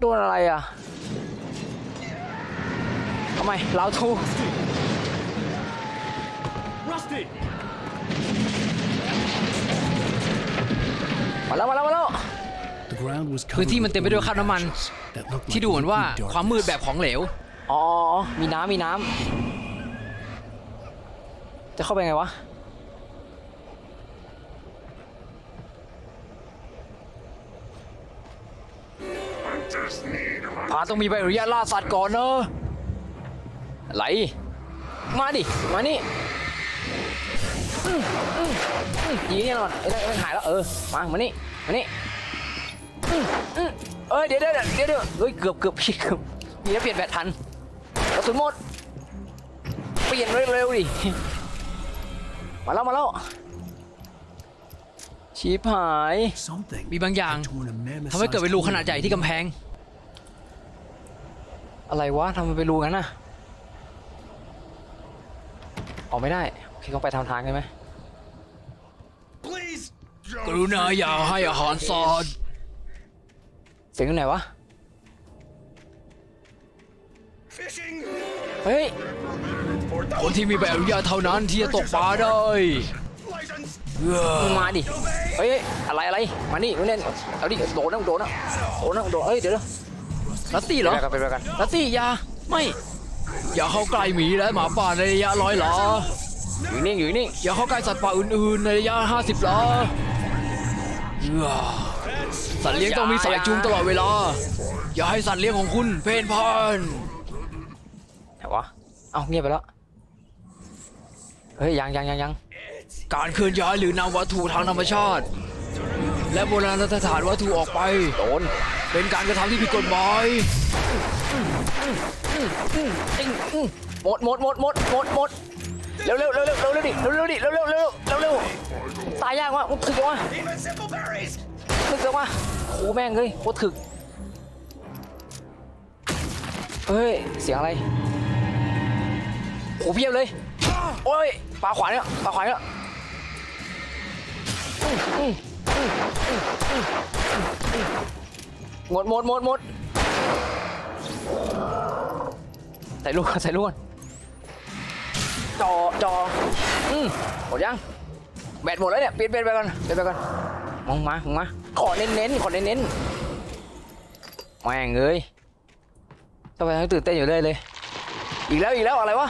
โดนอะไรอะทำไมเราทู Rusty! มาแล้วมาแล้วมาแล้ว The ground was พื้น covered ที่มัน with เต็มไปด้วยคราบน้ำมัน blotches that looked ที่ดูเหมือนว่า like ความมืดแบบของเหลวอ๋ออ๋อ มีน้ำมีน้ำ จะเข้าไปไงวะ พาต้องมีใบอนุญาตล่าสัตว์ก่อนเนอะไหล มาดิ มานี่อื้ออื้ออื้อยิงแน่นอนไอ้นั่นไอ้นั่นหายแล้วเออ มา มานี่ มานี่อื้ออื้อเอ้ยเดี๋ยวเดี๋ยวเดี๋ยวเดี๋ยวเฮ้ยเกือบเกือบพี่เกือบนี่แล้วเปลี่ยนแบตทันกระสุนหมด เปลี่ยนเร็วๆดิ มาแล้วมาแล้วชีพหาย something มีบางอย่าง had torn a mammoth ทำให้เกิดเป็นรูขนาดใหญ่ที่กำแพง อะไรวะทำไมไปรูงั้นน่ะออกไม่ได้โอเคต้องไปทางทางใช่ไหม Please! กรุณาอย่าให้อาหารสัตว์เสียงอยู่ไหนวะ Fishing! เฮ้ย For คนที่มีใบอนุญาตเท่านั้นที่จะตกปลาได้ License! มึงมาดิเฮ้ยอะไรอะไรมานี่มึงเล่นเอาดิโดนนะโดนนะโดนนะโดนเฮ้ยเดี๋ยว เดี๋ยวลัตตี้เหรอไปกันไปกันลัตตี้อย่าไม่ อย่าเข้าใกล้หมีและหมาป่าในระยะร้อยหลาอยู่นิ่งอยู่นิ่งอย่าเข้าใกล้สัตว์ป่าอื่นๆในระยะ50หลาเอื้อสัตว์เลี้ยงต้องมีสายจูงตลอดเวลา อย่าให้สัตว์เลี้ยงของคุณเพ่นพ่านไหนวะเอ้าเงียบไปแล้วเฮ้ยยังยังยังยังการเคลื่อนย้ายหรือนำวัตถุทางธรรมชาติ และโบราณสถานวัตถุออกไป โดน เป็นการกระทำที่ผิดกฎหมายติ้งอื้อหมดหมดหมดหมดหมดหมดเร็วเร็วเร็วเร็วเร็วเร็วดิเร็วเร็วดิเร็วเร็วเร็วเร็วเร็วตายยากว่ะมึงถึกว่ะ Even simple berries! ถึกว่ะโอ้แม่งเฮ้ยโคตรถึกเฮ้ยเสียงอะไรโอ้เพียบเลยโอ้ยปลาขวานเนี่ยปลาขวานเนี่ย หมดหมดหมดหมดใส่ลูกก่อนใส่ลูกก่อนจอจออืมหมดยังแบตหมดแล้วเนี่ยเปลี่ยนเปลี่ยนไปก่อนเปลี่ยนไปก่อนมองมามองมาขอเน้นเน้นขอเน้นเน้นแม่งเอ้ยทำไมต้องตื่นเต้นอยู่เลยเลย อีกแล้วอีกแล้วอะไรวะ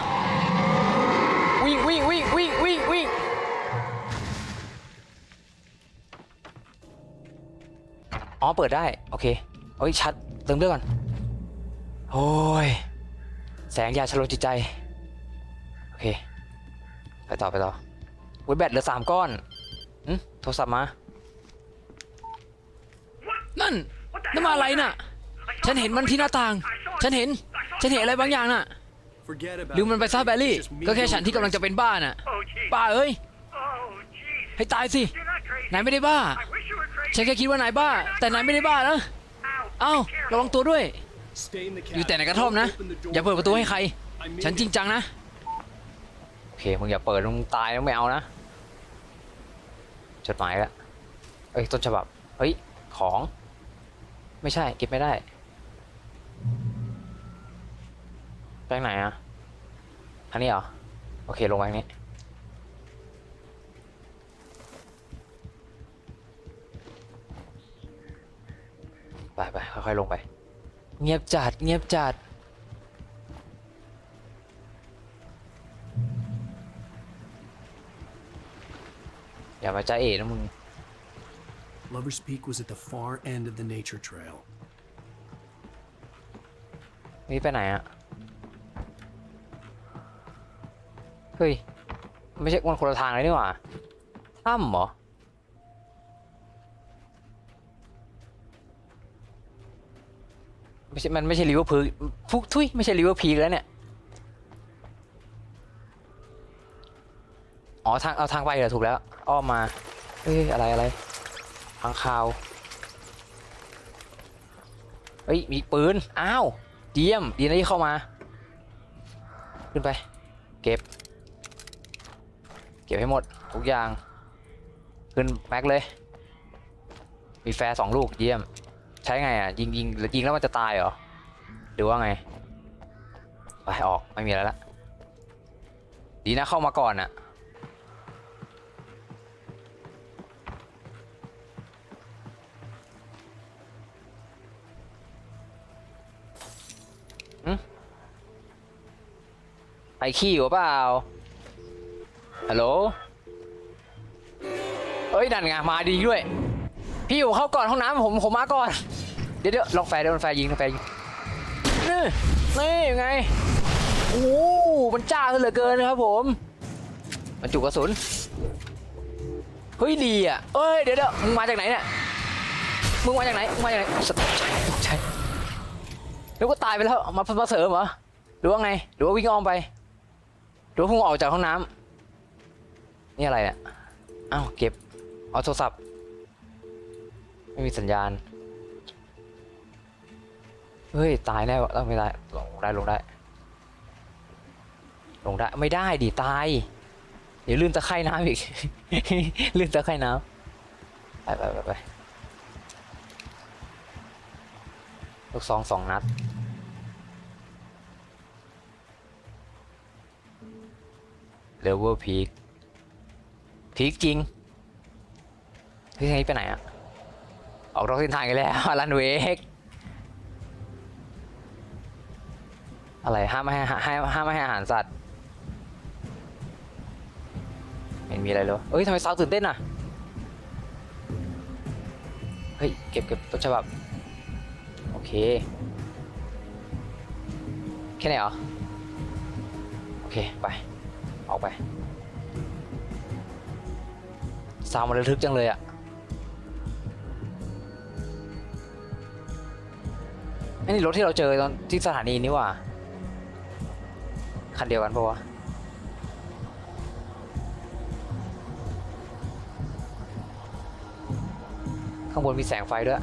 วิ่งวิ่งวิ่งวิ่งวิ่ง อ๋อ เปิดได้ โอเคโอ้ยชัดเติมเลือดก่อน โอ้ย แสงยาชะลอจิตใจ โอเค ไปต่อไปต่อเว้ยแบตเหลือสามก้อนอืมโทรศัพท์มา นั่นนั่นมาอะไรน่ะ ฉันเห็นมันที่หน้าต่าง ฉันเห็น ฉันเห็นอะไรบางอย่างน่ะลืมมันไปซะแบลลี่ ก็แค่ฉันที่กำลังจะเป็นบ้าน่ะ Oh, gee. บ้าเอ้ย ให้ตายสิ นายไม่ได้บ้า ฉันแค่คิดว่านายบ้า แต่นายไม่ได้บ้านะเอ้าระวังตัวด้วย อยู่แต่ในกระท่อมนะ อย่าเปิดประตูให้ใคร ฉันจริงจังนะ โอเคมึงอย่าเปิดมึงตายมึงไม่เอานะจดหมายละเอ้ยต้นฉบับเฮ้ยของ ไม่ใช่เก็บไม่ได้ไปไหนอะอันนี้เหรอ โอเคลงไปอัน ไปไปค่อยๆลงไป เงียบจัดเงียบจัดอย่ามาจ้าเอ๋นะมึง Lover's Peak was at the far end of the nature trail. นี่ไปไหนอะเฮ้ย ไม่ใช่มันคนละทางเลยนี่หว่าถ้ำเหรอ ไม่ใช่มันไม่ใช่ริเวอร์พูลฟุกทุยไม่ใช่ริเวอร์พีแล้วเนี่ย อ๋อทางเอาทางไปเหรอถูกแล้ว อ้อมมาเฮ้ยอะไรอะไรทางข่าวเฮ้ยมีปืน อ้าวเยี่ยมดีนะที่เข้ามา ขึ้นไป เก็บ เก็บให้หมด ทุกอย่าง ขึ้นแม็กเลย มีแฟร์สองลูกเยี่ยม ช้ช้ไงอะยิงยิงยิงแล้วมันจะตายเหรอหรือว่าไงไปออกไม่มีอะไรละดีนะเข้ามาก่อนอะไอขี้อยู่เปล่า ฮัลโหล เอ้ย นั่นไง มาดีด้วย พี่อยู่เข้าก่อนห้องน้ำผมผมมาก่อน เดี๋ยวเดี๋ยวลองแฟร์เดี๋ยวลองแฟร์ยิงลองแฟร์ยิงนี่นี่ยังไงโอ้โหมันจ้าเหลือเกินนะครับผมมันจุกระสุนเฮ้ยดีอะเอ้ยเดี๋ยวเดี๋ยวมึงมาจากไหนเนี่ยมึงมาจากไหนมึงมาจากไหนสตกใจตกใจแล้วก็ตายไปแล้วมามาเสริมเหรอหรือว่าไงหรือว่าวิ่งอ้อมไปหรือว่าพิ่งออกจากห้องน้ำนี่อะไรเนี่ยอ้าวเก็บเอาโทรศัพท์ ไม่มีสัญญาณ เฮ้ย ตายแน่วะต้องไม่ได้ลงได้ลงได้ ลงได้ ไม่ได้ดิตาย เดี๋ยวลื่นตะไคร่น้ำอีก ลื่นตะไคร่น้ำไปไปไปไปลูกซองสองนัดเลเวอร์พีคพีคจริงพี่ไงไปไหนอะ ออกนอกเส้นทางกันแล้วลันเวกอะไรห้ามไม่ให้ให้ห้ามไม่ให้อาหารสัตว์ไม่มีอะไรเลยวะเอ้ยทำไมสาวตื่นเต้นอะ เฮ้ย เก็บเก็บต้นฉบับ โอเค แค่ไหนเหรอ โอเค ไป ออกไปซาวมันระทึกจังเลยอะ นี่รถที่เราเจอตอนที่สถานีนี่ว่า คันเดียวกันปะวะข้างบนมีแสงไฟด้วย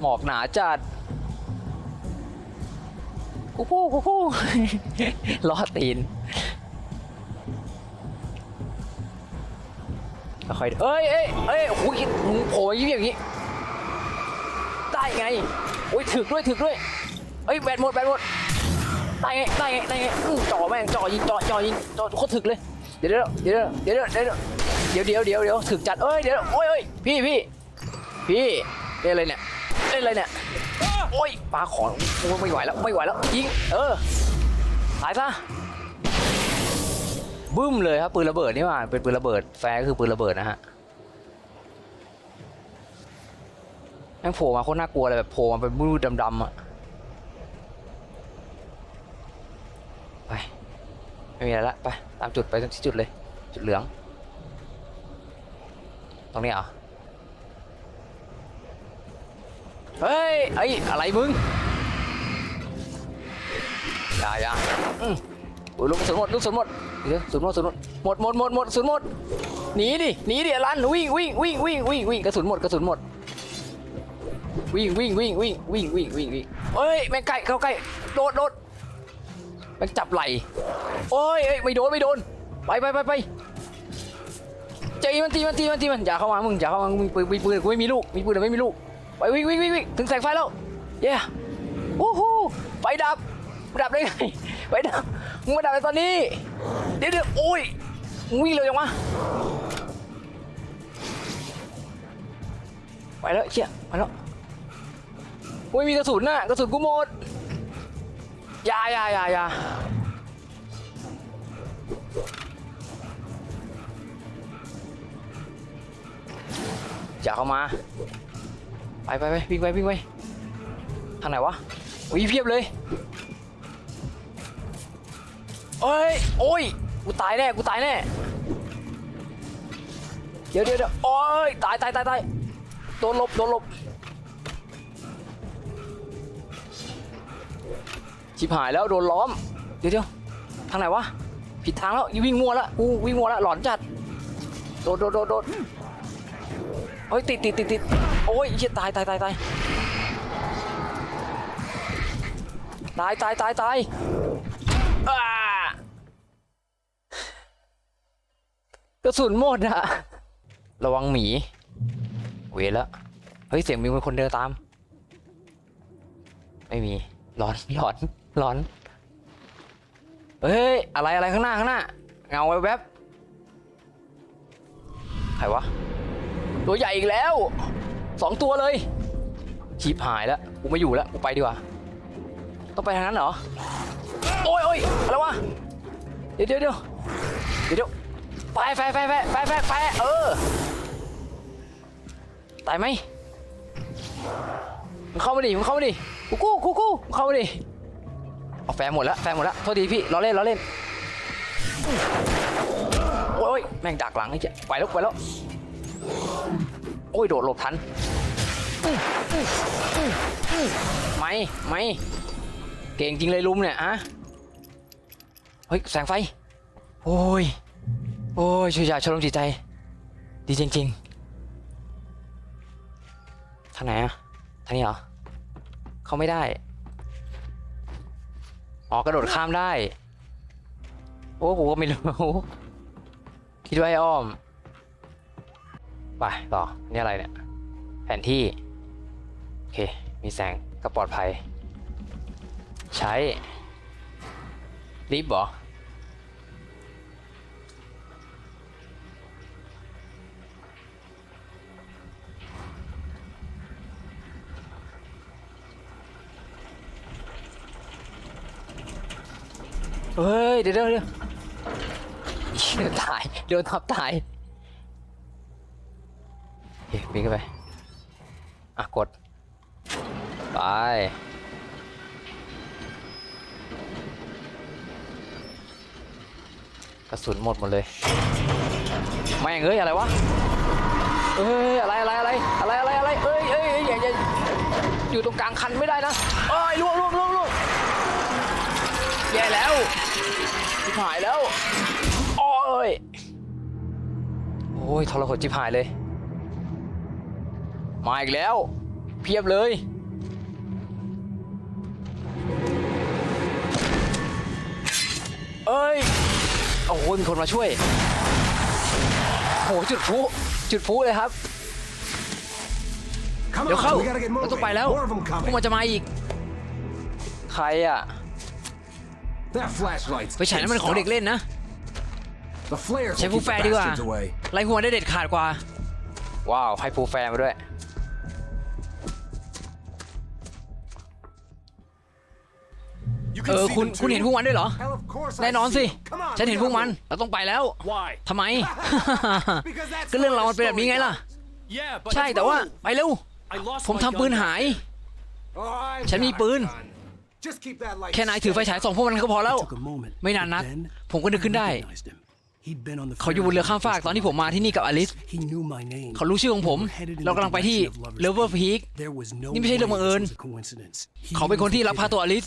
หมอกหนาจัดกูพูกูพูล้อตีนค่อยเอ้ยเอ้ยเอ้ยโอ้ยโผล่ยิ้มอย่างนี้ ได้ไง โอ้ยถึกด้วยถึกด้วยเอ้ยแบตหมดแบตหมดได้ไงได้ไงได้ไงอื้อจ่อแม่งจ่อยิงจ่อจ่อยิงจ่อโคตรถึกเลยเดี๋ยวเดี๋ยวเดี๋ยวเดี๋ยวเดี๋ยวเดี๋ยวเดี๋ยวเดี๋ยวเดี๋ยวเดี๋ยวถึกจัดเอ้ยเดี๋ยวโอ้ยเอ้ยพี่พี่พี่เล่นอะไรเนี่ยเล่นอะไรเนี่ยโอ้ยปลาของโอ้ยไม่ไหวแล้วไม่ไหวแล้วยิงเออตายซะบึ้มเลยครับปืนระเบิดนี่ว่าเป็นปืนระเบิดแฟร์ก็คือปืนระเบิดนะฮะ แม่งโผล่มาโคตรน่ากลัวเลยแบบโผล่มาเป็นมืดดำๆอะไปไม่มีอะไรละไปตามจุดไปที่จุดเลย จุดเหลือง ตรงนี้เหรอเฮ้ยไอ้อะไรมึงอย่าอย่าอืมโอ้ยลูกสุนหมดลูกสุนหมดเดี๋ยวสุนหมดสุนหมดหมดหมดหมดหมดสุนหมดหนีดิหนีดิอลันวิ่งวิ่งวิ่งวิ่งวิ่งวิ่งกระสุนหมดกระสุนหมด วิ่งวิ่งวิ่งวิ่งวิ่งวิ่งวิ่งวิ่งเอ้ยแม่งใกล้เข้าใกล้โดดโดดแม่งจับไหลโอ้ยเอ้ยไม่โดนไม่โดนไปไปไปไปตีมันตีมันตีมันตีมันอย่าเข้ามามึงอย่าเข้ามามึงมีปืนมีปืนกูไม่มีลูกมีปืนแต่ไม่มีลูกไปวิ่งวิ่งวิ่งวิ่งถึงแสงไฟแล้วเย้โอ้โหไฟดับดับได้ไงไฟดับมึงมาดับในตอนนี้เดี๋ยวเดี๋ยวโอ้ยมึงวิ่งเร็วจังวะไปแล้วเชี่ยไปแล้ว อ้ยมีกระสุนน่ะกระสุนกูหมดยายายายาอย่าเข้ามา ไปไปไปวิ่งไปวิ่งไปทางไหนวะวิ่งเพียบเลยเอ้ยโอ้ยกูตายแน่กูตายแน่เดี๋ยวเดี๋ยวเดี๋ยวโอ้ยตายตายตายตายโดนหลบโดนหลบ ชิบหายแล้วโดนล้อม เดี๋ยวเดี๋ยวทางไหนวะ ผิดทางแล้ววิ่งมัวแล้วกูวิ่งมัวแล้วหลอนจัด โดดโดดโดดโดดเฮ้ยติดติดติดติดโอ้ยเหี้ยตายตายตายตายตายตายตายตายกระสุนหมดอะระวังหมี เวแล้วเฮ้ยเสียงมีคนเดินตาม ไม่มีร้อนร้อนร้อน เฮ้ย อะไรอะไรข้างหน้าข้างหน้า เงาแวบๆใครวะ ตัวใหญ่อีกแล้ว สองตัวเลยชีพหายแล้ว กูไม่อยู่แล้ว กูไปดีกว่า ต้องไปทางนั้นเหรอ โอ้ยโอ้ยอะไรวะ เดี๋ยวเดี๋ยวเดี๋ยวเดี๋ยวไฟไฟไฟไฟไฟไฟไฟเออ ตายไหมมึงเข้ามาดิมึงเข้ามาดิกูกูกูกูเข้ามาดิ เอาแฟร์หมดแล้วแฟร์หมดแล้วโทษทีพี่ล้อเล่นล้อเล่นโอ้ยแม่งดักหลังไอ้เจ๊ไปแล้วไปแล้วโอ้ยโดดหลบทันไม่ไม่เก่งจริงเลยลุมเนี่ยอะเฮ้ยแสงไฟ โอ้ยโอ้ยช่วยยาชลมจิตใจ ดีจริงๆทางไหนอะทางนี้เหรอ เขาไม่ได้ อ๋อกระโดดข้ามได้ โอ้กูก็ไม่รู้ คิดว่าไอ้อ้อม ไปต่อ นี่อะไรเนี่ย แผนที่ โอเค มีแสงก็ปลอดภัย ใช้ลิฟต์เหรอ เฮ้ย เดี๋ยวเดี๋ยวเดี๋ยวเหี้ยตายโดนทับตายเฮ้ยวิ่งเข้าไป อะ กด ไปกระสุนหมดหมดเลยแม่งเอ้ย อะไรวะ เอ้ย อะไรอะไรอะไรอะไรอะไรอะไรเอ้ยเอ้ยเอ้ยอย่าอย่าอยู่ตรงกลางคันไม่ได้นะเอ้ยล่วงล่วงล่วงล่วงแย่แล้ว หายแล้วโอ้ยโอ้ยทรหดจิบหายเลย มาอีกแล้ว เพียบเลย เอ้ย โอ้โหมีคนมาช่วยโอ้โหจุดพลุจุดพลุเลยครับ Come เดี๋ยวเข้า on, we gotta get เราต้อง moving. ไปแล้ว More of them พวก coming. มันจะมาอีก ใครอะ That flashlight's ไปฉายนั้นมันของเด็กเล่นนะ The flares ใช้ will ผู้ keep แฟ the ร์ดีกว่า bastards away. ไล่พวกมันได้เด็ดขาดกว่า ว้าวให้ฟูลแฟร์มาด้วยเออคุณคุณเห็นพวกมันด้วยเหรอ Hell, of course I แน่นอนสิ see 'em. Come on, ฉันเห็น we พวก gotta มัน move. เราต้องไปแล้ว Why? ทำไม Because that's ก็เรื่องเราวมันเป็นแบบนี้ไงล่ะ Yeah, but ใช่แต่ว่าไปเร็ว I lost ผมทำปืนหาย Oh, I've ฉันมี got a ปืน gun. แค่นายถือไฟฉายส่องพวกมันก็พอแล้ว Took a moment, ไม่นานนัก but then ผมก็นึกขึ้นได้ recognized him. He'd been on the เขาอยู่บนเรือข้ามฟากตอนที่ผมมาที่นี่กับอลิส He knew my name. เขารู้ชื่อของผม We were headed in เรา the กำลังไปที่ direction of Lover's เลเวอร์ Peak. พีค There was no นี่ไม่ใช่เรื่องบังเอิญ way this was a coincidence. He เขาเป็นคน was ที่ the ลักพา kid. ตัวอลิส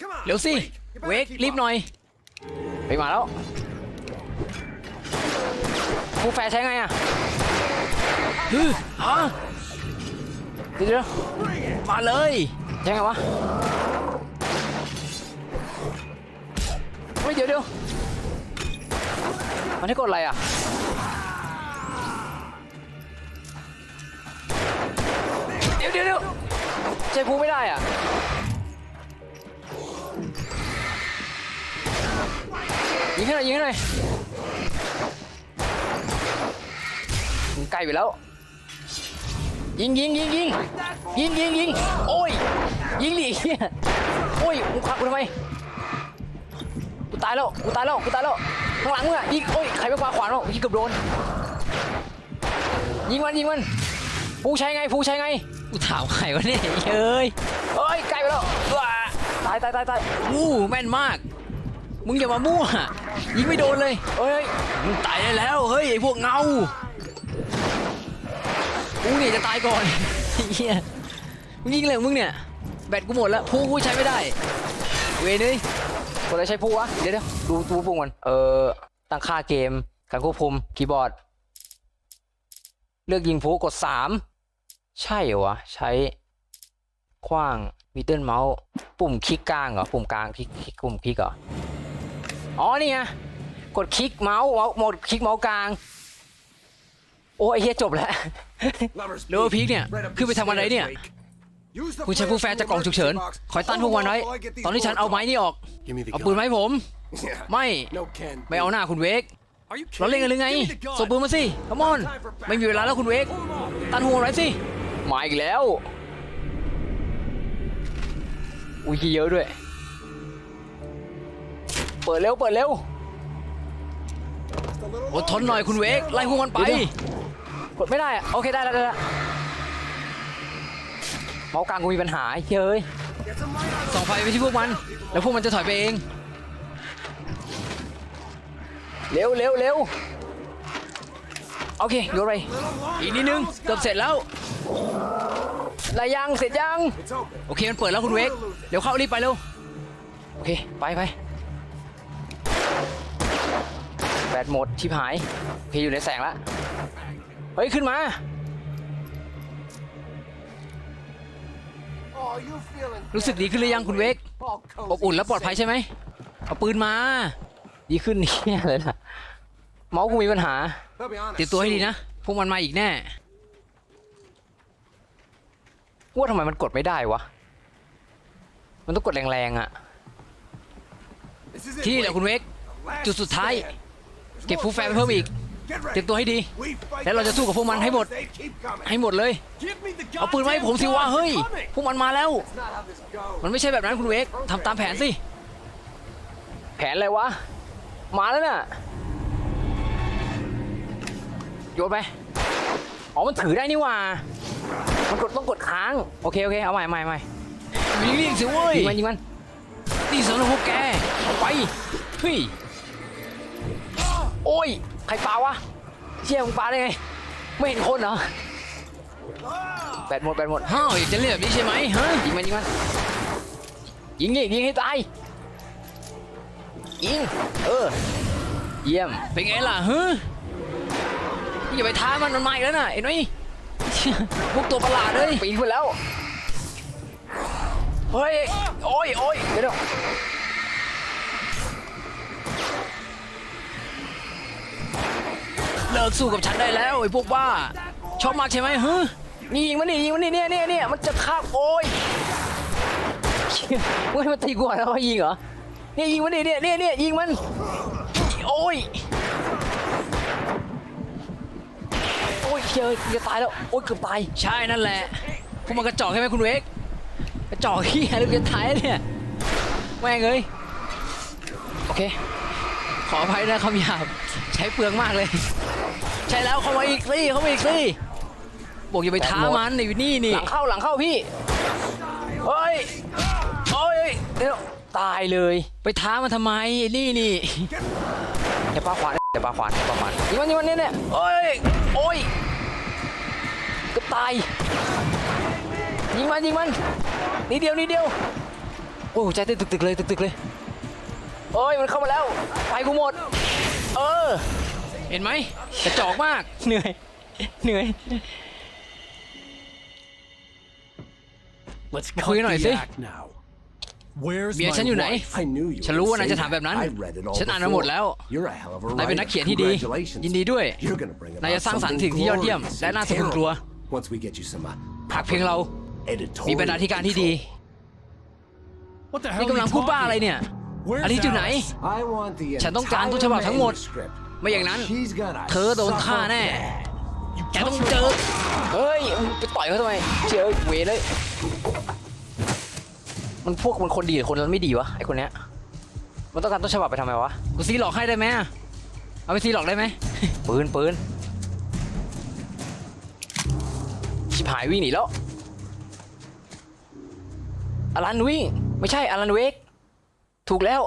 Come on, เร็วสิ wait. You better เวก keep รีบ up. หน่อย ไปมาแล้วฟูลแฟร์ใช้ไงอะฮึฮะเดี๋ยวเดี๋ยวมาเลยใช้ไงวะ เฮ้ยเดี๋ยวเดี๋ยวมันให้กดอะไรอะเดี๋ยวเดี๋ยวเดี๋ยวใช้พูไม่ได้อะยิงให้หน่อยยิงให้หน่อยมันใกล้ไปแล้ว ยิงยิงยิงยิงยิงยิงยิงโอ้ยยิงดิโอ้ยมึงขับกูทำไม ตายแล้วกูตายแล้วกูตายแล้วข้างหลังมึงอะยิงโอ้ยใครไปคว้าขวานวะยิงเกือบโดนยิงมันยิงมันผู้ใช้ไงผู้ใช้ไงกูถามใครวะเนี่ยเอ้ยเอ้ยใกล้ไปแล้วว้าตายตายตายตายอู้แม่นมาก มึงอย่ามามั่วยิงไม่โดนเลยเอ้ยมึงตายได้แล้วเฮ้ยไอพวกเงากูเนี่ยจะตายก่อนเฮียมึงยิงเลยของมึงเนี่ยแบตกูหมดแล้วพูกูใช้ไม่ได้ เวร คนอะไรใช้ผู้วะ เดี๋ยวเดี๋ยวดูดูปุ่มก่อนเออตั้งค่าเกม การควบคุมคีย์บอร์ด เลือกยิงผู้กดสามใช่เหรอวะใช้ขว้างมิดเดิลเมาส์ปุ่มคลิกกลางเหรอปุ่มกลางคลิกคลิกปุ่มคลิกเหรออ๋อนี่ไงกดคลิกเมาส์เมาส์หมดคลิกเมาส์กลาง โอ้ยไอเฮียจบแล้วเลเวอร์พีคเนี่ย Right up ขึ้นไปทำอะไรเนี่ย คุณใช้ผู้แฟร์จากกล่องฉุกเฉิน คอยต้านพวกมันไว้ ตอนที่ฉันเอาไม้นี่ออก Give me the เอาปืนมาให้ผม Yeah. ไม่ No, Ken. ไม่เอาหน้าคุณเวก Are you เราเล่นกันหรือไง Give me the gun. ส่งปืนมาสิขมอน ไม่มีเวลาแล้วคุณเวก ตันหัวไรสิ มาอีกแล้ว อุ้ยเยอะด้วย เปิดเร็ว เปิดเร็ว อดทนหน่อยคุณเวก ไล่พวกมันไปเดี๋ยวกดไม่ได้อะโอเคได้แล้วได้แล้ว เมาส์กลางกูมีปัญหาเฮ้ยส่องไฟไปที่พวกมัน แล้วพวกมันจะถอยไปเอง เร็วเร็วเร็วโอเคโยนไปอีกนิดนึงเกือบเสร็จแล้วอะไรยังเสร็จยัง โอเคมันเปิดแล้วคุณเวกเดี๋ยวเข้ารีบไปเร็ว โอเค ไปไปแบตหมดชิบหายโอเคอยู่ในแสงแล้วเฮ้ย ขึ้นมา รู้สึกดีขึ้นหรือยังคุณเวกอบอุ่นและปลอดภัยใช่ไหมเอาปืนมา ดีขึ้นเนี่ยเลยนะเมาส์กูมีปัญหาตรีตัวให้ดีนะพวกมันมาอีกแน่ว่าทำไมมันกดไม่ได้วะ มันต้องกดแรงๆอะ ที่แหละคุณเวกจุดสุดท้าย เก็บฟูแฟร์เพิ่มอีก เตรียม ready. ตัวให้ดี We fight แล้วเราจะสู้กับพวกมันให้หมด They keep coming. ให้หมดเลย Give me the เอาปืนมาให้ผมสิวะเฮ้ย พวกมันมาแล้ว That's not how this goes. มันไม่ใช่แบบนั้นคุณเวกทำตามแผนสิ แผนอะไรวะ มาแล้วน่ะ โยนไป อ๋อ มันถือได้นี่หว่า มันกดต้องกดค้าง โอเค โอเค เอาใหม่ใหม่ใหม่ยิงยิงสิเว้ยยิงมันยิงมันนี่สำหรับพวกแก เอาไป เฮ้ย โอ้ย ใครปาวะเชี่ยมึงปาได้ไง ไม่เห็นคนเหรอแบตหมดแบตหมดฮ้าวอยากจะเล่นแบบนี้ใช่ไหมฮะยิงมันยิงมันยิงดิยิงให้ตายยิงเออเยี่ยมเป็นไงล่ะฮะอย่าไปท้ามันมันมาอีกแล้วน่ะเห็นไหมเชี่ยพวกตัวประหลาดเลยปีนขึ้นแล้วเฮ้ยโอ้ยโอ้ยเดี๋ยว ลิกสู้กับฉันได้แล้วไอ้พวกบ้า ชอบมากใช่ไหมฮะนี่ยิงมันนี่ยิงมันนี่เนี่ยเนี่ยเนี่ยมันจะฆ่าโอ้ยเชี่ยมึงให้มันตีกูก่อนแล้วมายิงเหรอเนี่ยยิงมันนี่เนี่ยเนี่ยเนี่ยยิงมัน โอ้ยโอ้ยเจอจะตายแล้วโอ้ยเกือบตายใช่นั่นแหละพวกมันกระจอกใช่ไหมคุณเวกกระจอกขี้อะไรจะท้ายเนี่ยแม่งเลยโอเคขออภัยนะคำหยาบใช้เปลืองมากเลย ใช่แล้วเข้ามาอีกสิเข้ามาอีกสิบอกอย่าไปท้ามันในนี่นี่หลังเข้าหลังเข้าพี่เฮ้ยโอ้ยเดี๋ยวตายเลย ไปท้ามันทำไมไอ้นี่นี่เดี๋ยวปลาขวานเดี๋ยวปลาขวานเดี๋ยวปลาขวานยิงมันยิงมันเนี่ยเนี่ยโอ้ยโอ้ยเกือบตายยิงมันยิงมันนิดเดียวนิดเดียวโอ้ยหัวใจเต้นตึกๆเลยตึกๆเลยโอ้ยมันเข้ามาแล้วไปกูหมด เออ เห็นไหมกระจอกมาก เหนื่อย เหนื่อย Let's คุยหน่อยสิ act now. Where's เมีย my ฉันอยู่ไหน wife? I knew you ฉัน would รู้ว่านาย say จะถามแบบนั้น that. I read it all ฉันอ่านมาหมด before. แล้ว You're a hell of a นายเป็น writer. นักเขียนที่ดี Congratulations. ยินดีด้วย You're gonna bring about นายจะสร้างสรรค์ something สิ่งที่ยอดเยี่ยม glorious และ and น่าสะพรึงกลัว terrible. Once we get you some uh, หากเพียงเรา editorial มีบรรณาธิการที่ดี control. What the นี่ hell? กำลังพูดบ้าอะไรเนี่ย Where's อันนี้อยู่ไหน Alice? I want the ฉันต้องการต้นฉบับทั้งหมด ไม่อย่างนั้น She's gonna เธอโดนฆ่าแน่ suffer แกต้องเจอ เฮ้ยมึงไปต่อยเขาทำไมเชื่อเวรเลย มันพวกมันคนดีหรือคนไม่ดีวะไอคนเนี้ย มันต้องการต้นฉบับไปทำไมวะ กูซีหลอกให้ได้ไหมอะเอาไปซีหลอกได้ไหมปืนปืนชิบหายวิ่งหนีแล้ว อลันวิ่ง ไม่ใช่อลันเวก ถูกแล้ว